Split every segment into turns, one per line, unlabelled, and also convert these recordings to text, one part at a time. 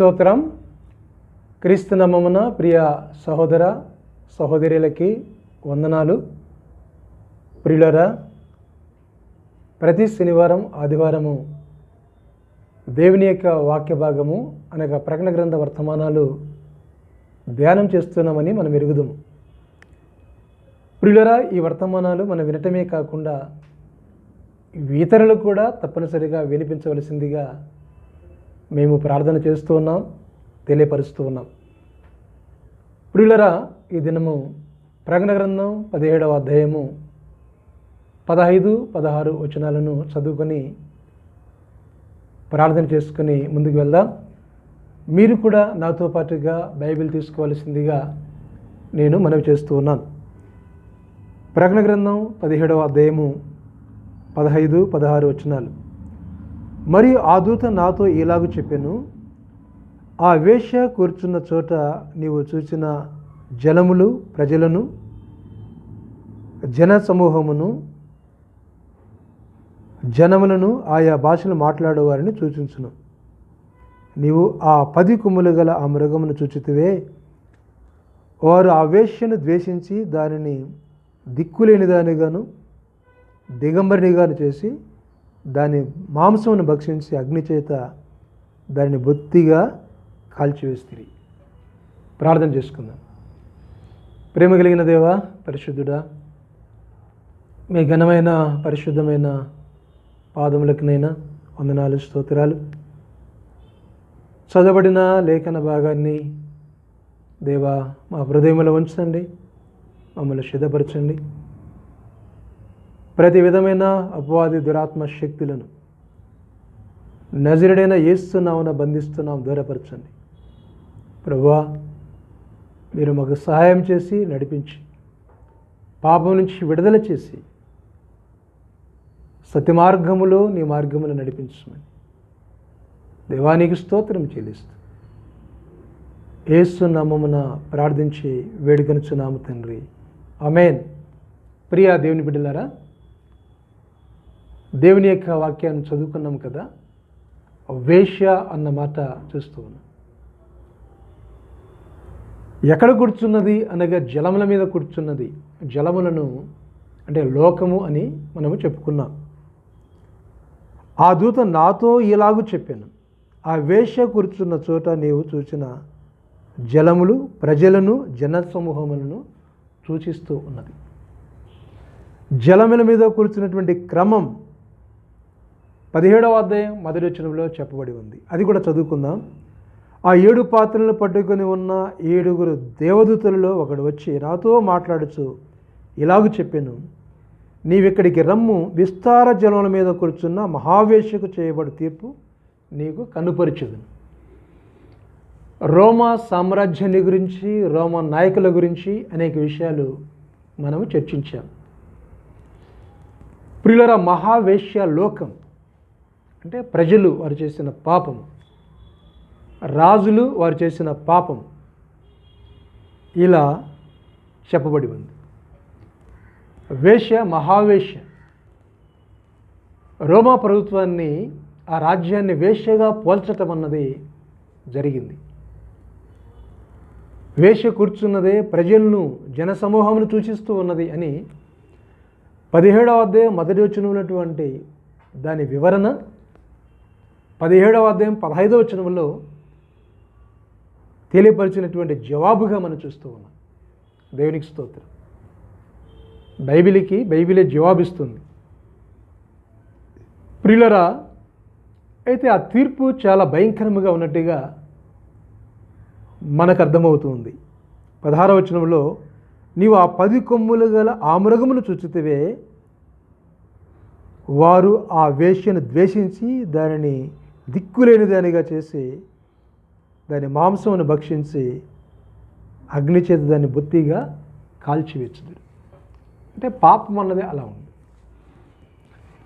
స్తోత్రం. క్రీస్తు నమమున ప్రియ సహోదర సహోదరులకి వందనాలు. ప్రియులరా ప్రతి శనివారం ఆదివారము దేవుని యొక్క వాక్య భాగము అనగా ప్రకటన గ్రంథ వర్తమానాలు ధ్యానం చేస్తున్నామని మనం ఎరుగుదాము. ప్రియులరా ఈ వర్తమానాలు మనం వినటమే కాకుండా ఇతరులు కూడా తప్పనిసరిగా వినిపించవలసిందిగా మేము ప్రార్థన చేస్తూ ఉన్నాం తెలియపరుస్తూ ఉన్నాం. ప్రియులరా ఈ దినము ప్రకటన గ్రంథం పదిహేడవ అధ్యాయము పదహైదు పదహారు వచనాలను చదువుకొని ప్రార్థన చేసుకుని ముందుకు వెళ్దాం. మీరు కూడా నాతో పాటుగా బైబిల్ తీసుకోవాల్సిందిగా నేను మనవి చేస్తూ ఉన్నాను. ప్రకటన గ్రంథం పదిహేడవ అధ్యాయము పదహైదు పదహారు వచనాలు. మరియు ఆ దూత నాతో ఇలాగ చెప్పాను ఆ వేష కూర్చున్న చోట నీవు చూసిన జలములు ప్రజలను జన సమూహమును జనములను ఆయా భాషలు మాట్లాడేవారిని సూచించును. నీవు ఆ పది కుమ్ములు గల ఆ మృగమును చూచితివే. వారు ఆ వేష్యను ద్వేషించి దానిని దిక్కులేనిదానిగాను దిగంబరినిగాను చేసి దాని మాంసమును భక్షించి అగ్ని చేత దానిని బొత్తిగా కాల్చివేస్తుంది ప్రార్థన చేసుకుందాం. ప్రేమ కలిగిన దేవా పరిశుద్ధుడా మీ ఘనమైన పరిశుద్ధమైన పాదములకునైనా వందనాలు స్తోత్రాలు. చదవబడిన లేఖన భాగాన్ని దేవా మా హృదయములో ఉంచండి మమ్మల్ని సిద్ధపరచండి ప్రతి విధమైన అపవాది దురాత్మ శక్తులను నజరుడైన ఏస్తున్నామన బంధిస్తున్నాం దూరపరచండి. ప్రభువా మీరు మాకు సహాయం చేసి నడిపించి పాపం నుంచి విడుదల చేసి సత్య మార్గములో నీ మార్గములు నడిపించమని. దేవానికి స్తోత్రం చెల్లిస్తూ ఏసు నామమున ప్రార్థించి వేడుకనుచున్నాము తండ్రి. అమేన్ ప్రియా దేవుని బిడ్డలారా దేవుని యొక్క వాక్యాన్ని చదువుకున్నాం కదా వేశ్య అన్న మాట చూస్తూ ఉన్నాం. ఎక్కడ కూర్చున్నది? అనగా జలముల మీద కూర్చున్నది. జలములను అంటే లోకము అని మనము చెప్పుకున్నాం. ఆ దూత నాతో ఇలాగూ చెప్పాను ఆ వేశ్య కూర్చున్న చోట నీవు చూసిన జలములు ప్రజలను జన సమూహములను సూచిస్తూ ఉన్నది. జలముల మీద కూర్చున్నటువంటి క్రమం పదిహేడవ అధ్యాయం మొదటి వచనంలో చెప్పబడి ఉంది. అది కూడా చదువుకుందాం. ఆ ఏడు పాత్రలను పట్టుకొని ఉన్న ఏడుగురు దేవదూతలలో ఒకడు వచ్చి నాతో మాట్లాడుచు ఇలాగ చెప్పాను నీవిక్కడికి రమ్ము విస్తార జలముల మీద కూర్చున్న మహావేశకు చేయబడి తీర్పు నీకు కనుపరిచదు రోమా సామ్రాజ్యాన్ని గురించి రోమా నాయకుల గురించి అనేక విషయాలు మనము చర్చించాం. ప్రియులర మహావేశ్య లోకం అంటే ప్రజలు వారు చేసిన పాపం రాజులు వారు చేసిన పాపం ఇలా చెప్పబడి ఉంది. వేశ్య మహావేష్య రోమా ప్రభుత్వాన్ని ఆ రాజ్యాన్ని వేశ్యగా పోల్చటం అన్నది జరిగింది. వేష కూర్చున్నదే ప్రజలను జనసమూహమును సూచిస్తూ ఉన్నది అని పదిహేడవ అధ్యాయం మొదటి వచ్చిన ఉన్నటువంటి దాని వివరణ పదిహేడవ అధ్యాయం పదహైదవ వచనంలో తెలియపరిచినటువంటి జవాబుగా మనం చూస్తూ ఉన్నాం. దేవునికి స్తోత్రం. బైబిల్కి బైబిలే జవాబిస్తుంది. ప్రియులరా అయితే ఆ తీర్పు చాలా భయంకరముగా ఉన్నట్టుగా మనకు అర్థమవుతుంది. పదహార వచనంలో నీవు ఆ పది కొమ్ములు గల ఆ మృగమును చూచితివే. వారు ఆ వేష్యను ద్వేషించి దానిని దిక్కులేని దానిగా చేసి దాని మాంసమును భక్షించి అగ్ని చేత దాన్ని బొత్తిగా కాల్చివేచ్చుదు అంటే పాపం అన్నది అలా ఉంది.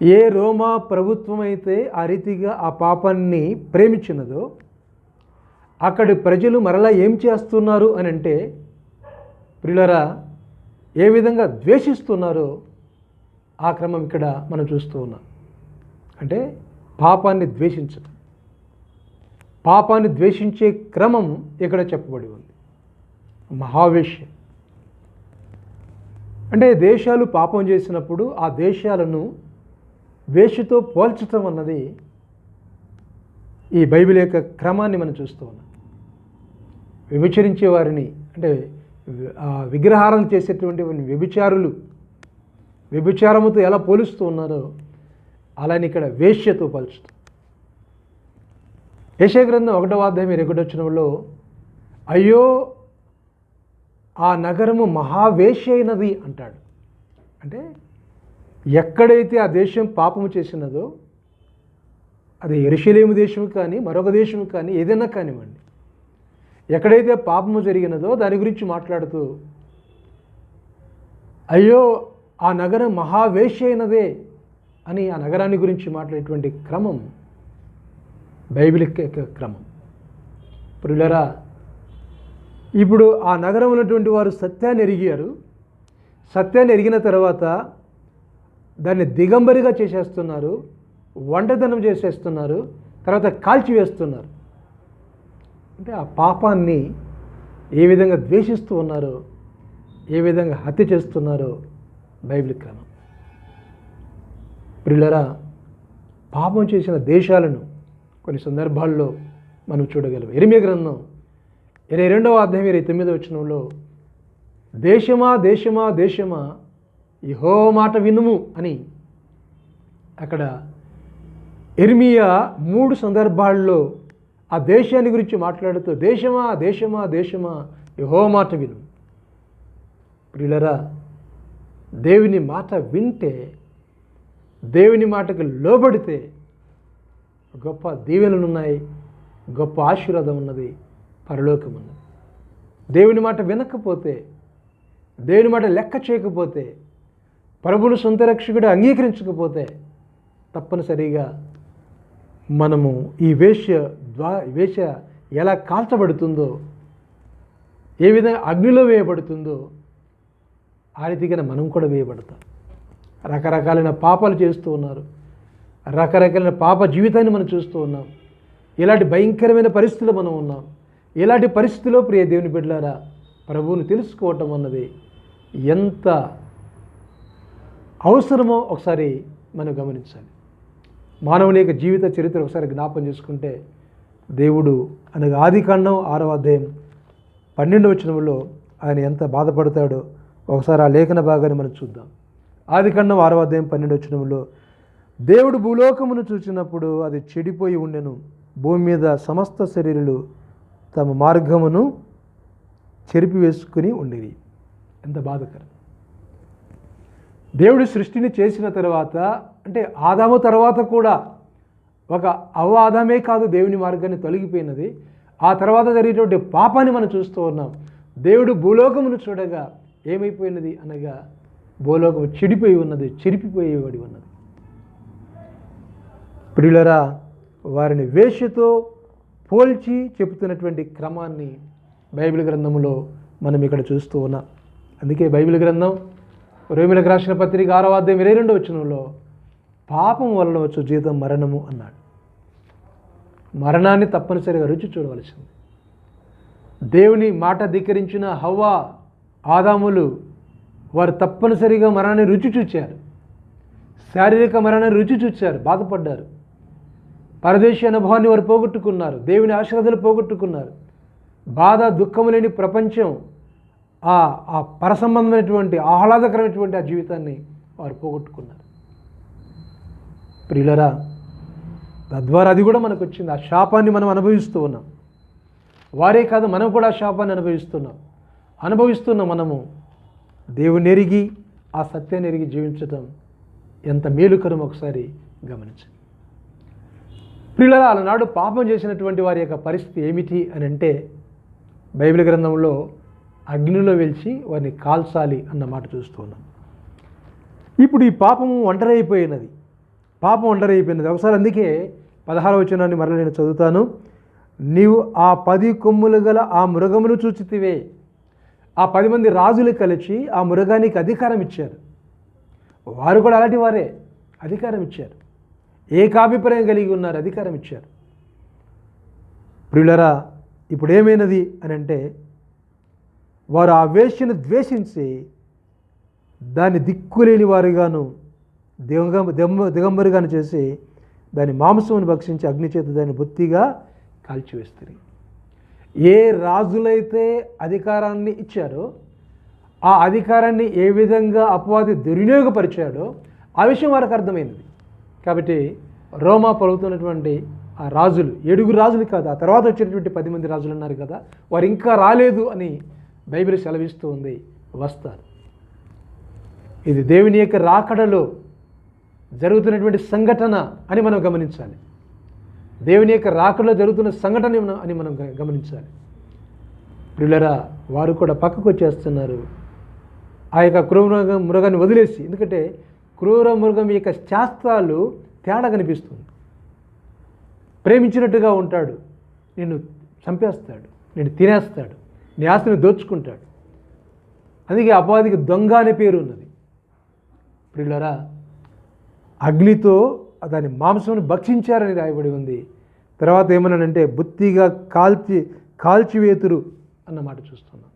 ఏ రోమా ప్రభుత్వం అయితే ఆ రీతిగా ఆ పాపాన్ని ప్రేమించినదో అక్కడి ప్రజలు మరలా ఏం చేస్తున్నారు అని అంటే ప్రియులరా ఏ విధంగా ద్వేషిస్తున్నారో ఆ క్రమం ఇక్కడ మనం చూస్తూ ఉన్నాం. అంటే పాపాన్ని ద్వేషించటం పాపాన్ని ద్వేషించే క్రమం ఇక్కడ చెప్పబడి ఉంది. మహావేష్య అంటే దేశాలు పాపం చేసినప్పుడు ఆ దేశాలను వేషతో పోల్చటం అన్నది ఈ బైబిల్ యొక్క క్రమాన్ని మనం చూస్తూ ఉన్నాం. విభచరించే వారిని అంటే విగ్రహారం చేసేటువంటి వ్యభిచారులు వ్యభిచారముతో ఎలా పోలుస్తూ ఉన్నారో అలానే ఇక్కడ వేష్యతో పోల్చుతాం యశ గ్రంథం ఒకటో అధ్యాయం ఇరగొట్టొచ్చినంలో అయ్యో ఆ నగరము మహావేశ్య అయినది అంటాడు. అంటే ఎక్కడైతే ఆ దేశం పాపము చేసినదో అది ఎరుషలేము దేశం కానీ మరొక దేశం కానీ ఏదైనా కానివ్వండి ఎక్కడైతే పాపము జరిగినదో దాని గురించి మాట్లాడుతూ అయ్యో ఆ నగరం మహావేశ్య అయినదే అని ఆ నగరాన్ని గురించి మాట్లాడేటువంటి క్రమం బైబిల్ క్రమం. ప్రియులరా ఇప్పుడు ఆ నగరం ఉన్నటువంటి వారు సత్యాన్ని ఎరిగారు. సత్యాన్ని ఎరిగిన తర్వాత దాన్ని దిగంబరిగా చేసేస్తున్నారు. వంటదనం చేసేస్తున్నారు. తర్వాత కాల్చివేస్తున్నారు అంటే ఆ పాపాన్ని ఏ విధంగా ద్వేషిస్తూ ఉన్నారో ఏ విధంగా హత్య చేస్తున్నారో బైబిల్ క్రమం. ప్రియులరా పాపం చేసిన దేశాలను కొన్ని సందర్భాల్లో మనం చూడగలం. ఎరిమే గ్రంథం ఇరవై రెండవ అధ్యాయం ఇరవై తొమ్మిది వచనంలో దేశమా దేశమా దేశమా ఇహో మాట వినుము అని అక్కడ ఎర్మియా మూడు సందర్భాల్లో ఆ దేశాన్ని గురించి మాట్లాడుతూ దేశమా దేశమా దేశమా యహో మాట విను. ప్రియులరా దేవుని మాట వింటే దేవుని మాటకు లోబడితే గొప్ప దీవెనలు ఉన్నాయి గొప్ప ఆశీర్వాదం ఉన్నది పరలోకం ఉన్నది. దేవుని మాట వినకపోతే దేవుని మాట లెక్క చేయకపోతే ప్రభుని సొంత రక్షకుడు అంగీకరించకపోతే తప్పనిసరిగా మనము ఈ వేష్య ద్వా వేష ఎలా కాల్చబడుతుందో ఏ విధంగా అగ్నిలో వేయబడుతుందో ఆ రీతిగా మనం కూడా వేయబడతాం. రకరకాలైన పాపాలు చేస్తూ ఉన్నారు. రకరకాలైన పాప జీవితాన్ని మనం చూస్తూ ఉన్నాం. ఇలాంటి భయంకరమైన పరిస్థితులు మనం ఉన్నాం. ఇలాంటి పరిస్థితిలో ప్రియ దేవుని బిడ్డలారా ప్రభువుని తెలుసుకోవటం అన్నది ఎంత అవసరమో ఒకసారి మనం గమనించాలి. మానవుని యొక్క జీవిత చరిత్ర ఒకసారి జ్ఞాపం చేసుకుంటే దేవుడు అనగా ఆది కాండం ఆరవ అధ్యాయం పన్నెండు వచనంలో ఆయన ఎంత బాధపడతాడో ఒకసారి ఆ లేఖన భాగాన్ని మనం చూద్దాం. ఆది కాండం ఆరవ అధ్యాయం పన్నెండు వచనంలో దేవుడు భూలోకమును చూసినప్పుడు అది చెడిపోయి ఉండెను. భూమి మీద సమస్త శరీరులు తమ మార్గమును చెరిపివేసుకుని ఉండేది ఎంత బాధకరం. దేవుడు సృష్టిని చేసిన తర్వాత అంటే ఆదాము తర్వాత కూడా ఒక అవ్వ ఆదామే కాదు దేవుని మార్గాన్ని తొలగిపోయినది. ఆ తర్వాత జరిగేటువంటి పాపాన్ని మనం చూస్తూ ఉన్నాం. దేవుడు భూలోకమును చూడగా ఏమైపోయినది అనగా భూలోకము చెడిపోయి ఉన్నది చెరిపిపోయేవాడి ఉన్నది. ప్రియులరా వారిని వేషతో పోల్చి చెబుతున్నటువంటి క్రమాన్ని బైబిల్ గ్రంథంలో మనం ఇక్కడ చూస్తూ ఉన్నాం. అందుకే బైబిల్ గ్రంథం రోమిలకు రాసిన పత్రిక ఆరో అధ్యాయం ఇరవై రెండో వచనంలో పాపం వలన వచ్చు జీతం మరణము అన్నాడు. మరణాన్ని తప్పనిసరిగా రుచి చూడవలసింది. దేవుని మాట ధిక్కరించిన హవ్వ ఆదాములు వారు తప్పనిసరిగా మరణాన్ని రుచి చూచారు. శారీరక మరణాన్ని రుచి చూచారు బాధపడ్డారు. పరదేశీ అనుభవాన్ని వారు పోగొట్టుకున్నారు. దేవుని ఆశీర్వాదాలు పోగొట్టుకున్నారు. బాధ దుఃఖము లేని ప్రపంచం ఆ ఆ పరసంబంధమైనటువంటి ఆహ్లాదకరమైనటువంటి ఆ జీవితాన్ని వారు పోగొట్టుకున్నారు. ప్రియులరా తద్వారా అది కూడా మనకు వచ్చింది ఆ శాపాన్ని మనం అనుభవిస్తూ ఉన్నాం. వారే కాదు మనం కూడా ఆ శాపాన్ని అనుభవిస్తున్నాం. అనుభవిస్తున్న మనము. దేవుని ఎరిగి ఆ సత్యాన్ని ఎరిగి జీవించటం ఎంత మేలుకరం ఒకసారి గమనించండి. పిల్లల అలనాడు పాపం చేసినటువంటి వారి యొక్క పరిస్థితి ఏమిటి అని అంటే బైబిల్ గ్రంథంలో అగ్నిలో వెలిచి వారిని కాల్చాలి అన్న మాట చూస్తున్నాం ఇప్పుడు ఈ పాపము ఒంటరైపోయినది. పాపం ఒంటరైపోయినది. ఒకసారి అందుకే పదహార వచనాన్ని మరల నేను చదువుతాను. నీవు ఆ పది కొమ్ములు గల ఆ మృగమును చూచితివే. ఆ పది మంది రాజులు కలిసి ఆ మృగానికి అధికారం ఇచ్చారు. వారు కూడా అలాంటి వారే. అధికారం ఇచ్చారు. ఏకాభిప్రాయం కలిగి ఉన్నారు అధికారం ఇచ్చారు. ప్రియులరా ఇప్పుడు ఏమైనది అని అంటే వారు ఆ వేష్యను ద్వేషించి దాన్ని దిక్కులేని వారుగాను దిగంబ దిగంబరిగాను చేసి దాని మాంసమును భక్షించి అగ్నిచేత దాన్ని బొత్తిగా కాల్చివేస్తారు. ఏ రాజులైతే అధికారాన్ని ఇచ్చారో ఆ అధికారాన్ని ఏ విధంగా అపవాది దుర్వినియోగపరిచాడో ఆ విషయం వారికి అర్థమైంది. కాబట్టి రోమా పలుకుతున్నటువంటి ఆ రాజులు ఏడుగురు రాజులు కాదు ఆ తర్వాత వచ్చినటువంటి పది మంది రాజులు ఉన్నారు కదా వారు ఇంకా రాలేదు అని బైబిల్ సెలవిస్తూ ఉంది వస్తారు. ఇది దేవుని యొక్క రాకడలో జరుగుతున్నటువంటి సంఘటన అని మనం గమనించాలి. దేవుని యొక్క రాకడలో జరుగుతున్న సంఘటన అని మనం గ- గమనించాలి. పిల్లరా వారు కూడా పక్కకు వచ్చేస్తున్నారు. ఆ యొక్క కృమృగ మృగం మృగాన్ని వదిలేసి ఎందుకంటే క్రూర మృగం యొక్క శాస్త్రాలు తేడా కనిపిస్తుంది. ప్రేమించినట్టుగా ఉంటాడు. నిన్ను చంపేస్తాడు. నిన్ను తినేస్తాడు. నీ ఆస్తిని దోచుకుంటాడు. అందుకే అపాధికి దొంగ అనే పేరు ఉన్నది. ప్రియులరా అగ్నితో దాని మాంసం భక్షించారని రాయబడి ఉంది. తర్వాత ఏమన్నానంటే బుత్తిగా కాల్చి కాల్చివేతురు అన్నమాట చూస్తున్నాం.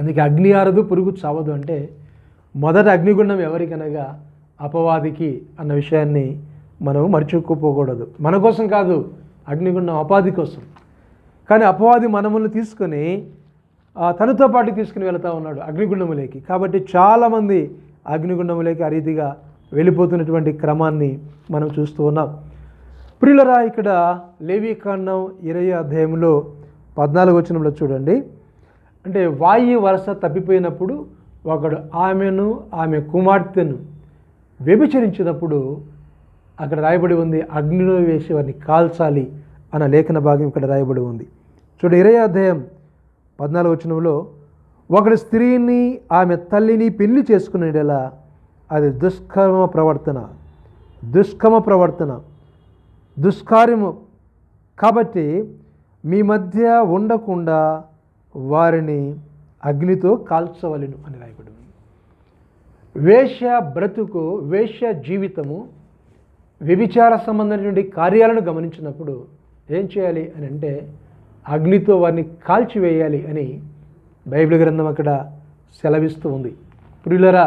అందుకే అగ్ని ఆరదు పురుగు చావదు అంటే మొదట అగ్నిగుండం ఎవరికనగా అపవాదికి అన్న విషయాన్ని మనం మర్చిపోకూడదు. మన కోసం కాదు అగ్నిగుండం అపాధి కోసం. కానీ అపవాది మనములను తీసుకొని తనతో పాటు తీసుకుని వెళ్తా ఉన్నాడు అగ్నిగుండములేకి. కాబట్టి చాలామంది అగ్నిగుండములేకి ఆ రీతిగా వెళ్ళిపోతున్నటువంటి క్రమాన్ని మనం చూస్తూ ఉన్నాం. ప్రియులరా ఇక్కడ లేవీకాండం ఇరవై అధ్యాయంలో పద్నాలుగు వచనంలో చూడండి. అంటే వాయు వరస తప్పిపోయినప్పుడు ఒకడు ఆమెను ఆమె కుమార్తెను వ్యభిచరించినప్పుడు అక్కడ రాయబడి ఉంది అగ్నిలో వేసి వారిని కాల్చాలి అన్న లేఖన భాగం ఇక్కడ రాయబడి ఉంది. చూడ ఇరవై అధ్యాయం పద్నాలుగు వచనంలో ఒకడు స్త్రీని ఆమె తల్లిని పెళ్ళి చేసుకునేలా అది దుష్కర్మ ప్రవర్తన దుష్కమ ప్రవర్తన దుష్కార్యము. కాబట్టి మీ మధ్య ఉండకుండా వారిని అగ్నితో కాల్చవలెను అని రాయబడి ఉంది వేశ్య బ్రతుకు వేశ్య జీవితము వ్యభిచార సంబంధమైనటువంటి కార్యాలను గమనించినప్పుడు ఏం చేయాలి అని అంటే అగ్నితో వారిని కాల్చివేయాలి అని బైబిల్ గ్రంథం అక్కడ సెలవిస్తూ ఉంది. ప్రియులరా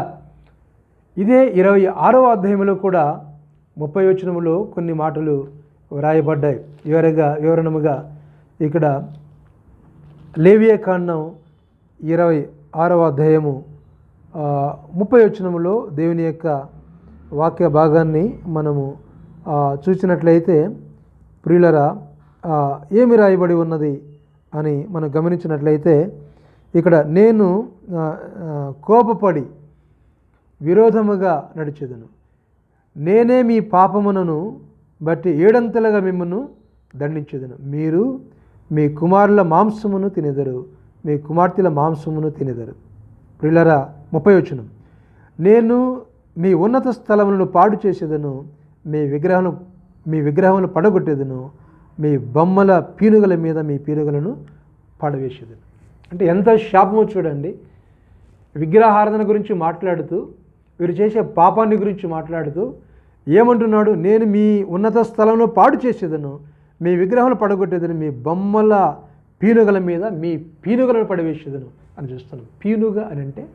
ఇదే ఇరవై ఆరవ అధ్యాయంలో కూడా ముప్పై వచనములో కొన్ని మాటలు వ్రాయబడ్డాయి. వివరగా వివరణముగా ఇక్కడ లేవియ కాండం ఇరవై ఆరవ అధ్యాయము ముప్పై వచనములో దేవుని యొక్క వాక్య భాగాన్ని మనము చూసినట్లయితే ప్రియులరా ఏమి రాయబడి ఉన్నది అని మనం గమనించినట్లయితే ఇక్కడ నేను కోపపడి విరోధముగా నడిచేదను. నేనే మీ పాపమునను బట్టి ఏడంతలుగా మిమ్మను దండించేదను. మీరు మీ కుమారుల మాంసమును తినేదరు. మీ కుమార్తెల మాంసమును తినెదరు. ప్రిల్లరా ముప్పై వచనం. నేను మీ ఉన్నత స్థలములను పాడు చేసేదను మీ విగ్రహం మీ విగ్రహములు పడగొట్టేదను మీ బొమ్మల పీనుగల మీద మీ పీనుగలను పడవేసేదను. అంటే ఎంత శాపమో చూడండి. విగ్రహారాధన గురించి మాట్లాడుతూ వీరు చేసే పాపాన్ని గురించి మాట్లాడుతూ ఏమంటున్నాడు? నేను మీ ఉన్నత స్థలంలో పాడు చేసేదను మీ విగ్రహాలు పడగొట్టేదని మీ బొమ్మల పీనుగల మీద మీ పీనుగలను పడవేసేదను అని చూస్తున్నాం. పీనుగ అని అంటే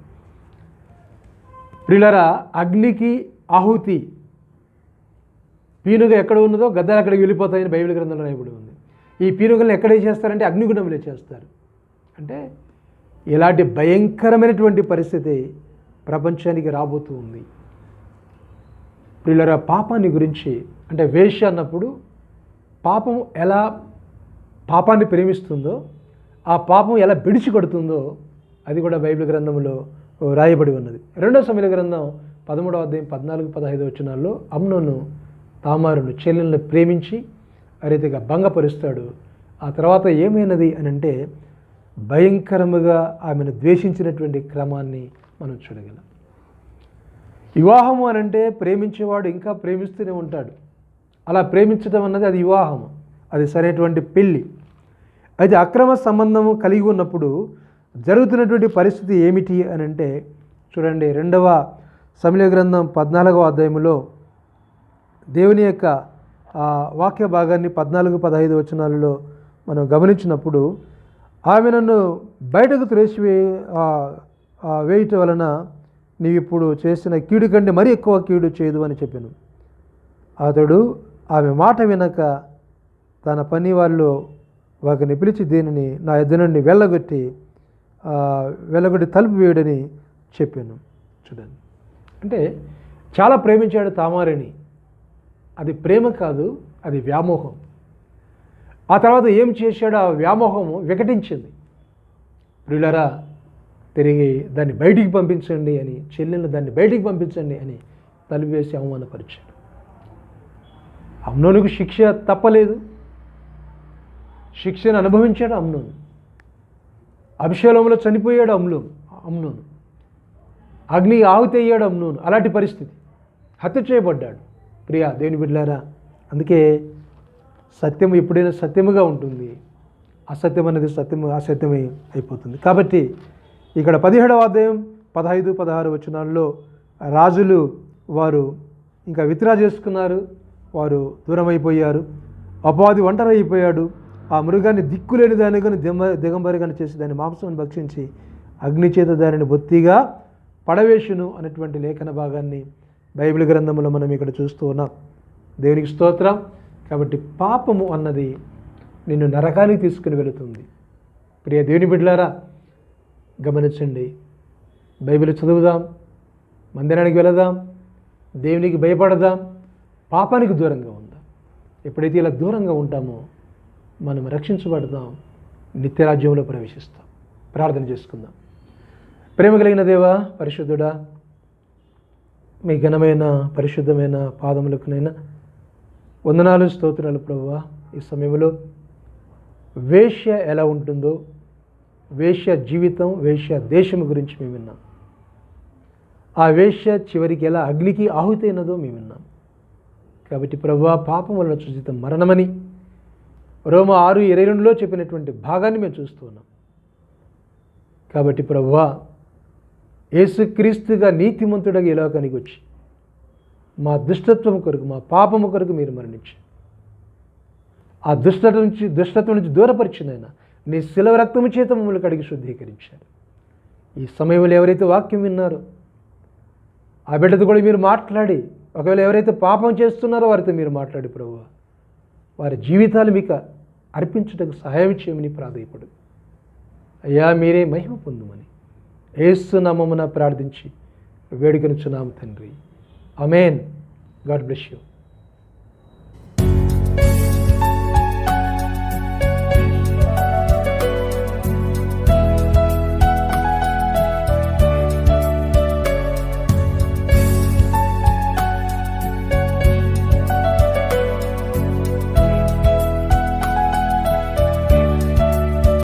ప్రిలరా అగ్నికి ఆహుతి. పీనుగ ఎక్కడ ఉన్నదో గద్దలు అక్కడికి వెళ్ళిపోతాయని బైబిల్ గ్రంథంలో రాయబడి ఉంది. ఈ పీనుగలను ఎక్కడ చేస్తారంటే అగ్నిగుణంలో చేస్తారు. అంటే ఇలాంటి భయంకరమైనటువంటి పరిస్థితి ప్రపంచానికి రాబోతూ ఉంది. పిల్లల పాపాన్ని గురించి అంటే వేష అన్నప్పుడు పాపం ఎలా పాపాన్ని ప్రేమిస్తుందో ఆ పాపం ఎలా బిడిచి కొడుతుందో అది కూడా బైబిల్ గ్రంథంలో రాయబడి ఉన్నది. రెండో సమయ గ్రంథం పదమూడవ అధ్యాయం పద్నాలుగు పదహైదు వచనాల్లో అమ్నోను తామారును చెల్లెలను ప్రేమించి ఆ రీతిగా భంగపరుస్తాడు. ఆ తర్వాత ఏమైనది అని అంటే భయంకరముగా ఆమెను ద్వేషించినటువంటి క్రమాన్ని మనం చూడగలం. వివాహము అని అంటే ప్రేమించేవాడు ఇంకా ప్రేమిస్తూనే ఉంటాడు. అలా ప్రేమించడం అన్నది అది వివాహము. అది సరైనటువంటి పెళ్ళి అయితే అక్రమ సంబంధము కలిగి ఉన్నప్పుడు జరుగుతున్నటువంటి పరిస్థితి ఏమిటి అని అంటే చూడండి రెండవ సమయ గ్రంథం పద్నాలుగవ అధ్యాయంలో దేవుని యొక్క వాక్య భాగాన్ని పద్నాలుగు పదహైదు వచనాలలో మనం గమనించినప్పుడు ఆమె నన్ను బయటకు త్రేసివే వేయట వేయటం వలన నీవు ఇప్పుడు చేసిన కీడు కంటే మరీ ఎక్కువ కీడు చేయదు అని చెప్పాను. అతడు ఆమె మాట వినక తన పని వాళ్ళు వారిని పిలిచి దీనిని నా ఎద్దు నుండి వెళ్ళగొట్టి వెళ్ళగొట్టి తలుపు వేయడని చెప్పాను. చూడండి. అంటే చాలా ప్రేమించాడు తామారిని. అది ప్రేమ కాదు అది వ్యామోహం. ఆ తర్వాత ఏం చేశాడో ఆ వ్యామోహం వికటించింది. ప్రియులరా తిరిగి దాన్ని బయటికి పంపించండి అని చెల్లెలను దాన్ని బయటికి పంపించండి అని తలుపు వేసి అవమానపరిచాడు. అమ్నోనికి శిక్ష తప్పలేదు. శిక్షను అనుభవించాడు అమ్నోను. అభిషేలంలో చనిపోయాడు అమ్లో అమ్నోను. అగ్ని ఆహుతి అమ్నోను. అలాంటి పరిస్థితి. హత్య చేయబడ్డాడు. ప్రియా దేవుని బిడ్డలారా అందుకే సత్యం ఎప్పుడైనా సత్యముగా ఉంటుంది. అసత్యం అనేది సత్యము అసత్యమై అయిపోతుంది. కాబట్టి ఇక్కడ పదిహేడవ అధ్యాయం పదహైదు పదహారు వచనాల్లో రాజులు వారు ఇంకా విత్రా చేసుకున్నారు. వారు దూరం అయిపోయారు అపవాది ఒంటరి అయిపోయాడు ఆ మృగాన్ని దిక్కులేని దాన్ని కానీ దిగ దిగంబరిగాని చేసి దాని మాంసం భక్షించి అగ్నిచేత దానిని బొత్తిగా పడవేషును అనేటువంటి లేఖన భాగాన్ని బైబిల్ గ్రంథంలో మనం ఇక్కడ చూస్తూ ఉన్నాం. దేవునికి స్తోత్రం. కాబట్టి పాపము అన్నది నిన్ను నరకానికి తీసుకుని వెళుతుంది. ప్రియ దేవుని బిడ్డలారా గమనించండి. బైబిల్ చదువుదాం మందిరానికి వెళదాం దేవునికి భయపడదాం పాపానికి దూరంగా ఉందాం. ఎప్పుడైతే ఇలా దూరంగా ఉంటామో మనం రక్షించబడదాం నిత్యరాజ్యంలో ప్రవేశిస్తాం. ప్రార్థన చేసుకుందాం. ప్రేమ కలిగిన దేవా పరిశుద్ధుడా మీ ఘనమైన పరిశుద్ధమైన పాదములకునైనా వందనాలు స్తోత్రాలు ప్రభువా. ఈ సమయంలో వేశ్య ఎలా ఉంటుందో వేశ్య జీవితం వేశ్య దేశం గురించి మేము విన్నాం. ఆ వేష్య చివరికి ఎలా అగ్నికి ఆహుతైనదో మేము విన్నాం. కాబట్టి ప్రభు పాపం వలన చూసిత మరణమని రోమ ఆరు ఇరవై రెండులో చెప్పినటువంటి భాగాన్ని మేము చూస్తున్నాం కాబట్టి ప్రభువా యేసుక్రీస్తుగా నీతిమంతుడగా ఈ లోకానికి వచ్చి మా దుష్టత్వం కొరకు మా పాపము కొరకు మీరు మరణించి ఆ దుష్టత నుంచి దుష్టత్వం నుంచి దూరపరిచిన ఆయన నీ శిలవ రక్తము చేత మమ్మల్ని కడిగి శుద్ధీకరించారు. ఈ సమయంలో ఎవరైతే వాక్యం విన్నారో ఆ బిడ్డతో కూడా మీరు మాట్లాడి ఒకవేళ ఎవరైతే పాపం చేస్తున్నారో వారితో మీరు మాట్లాడి ప్రభు వారి జీవితాలు మీకు అర్పించుటకు సహాయం చేయమని ప్రాధాయపడు. అయ్యా మీరే మహిమ పొందుమని. ఏసునామమున ప్రార్థించి వేడుకనుచున్నాము తండ్రి. Amen God bless you.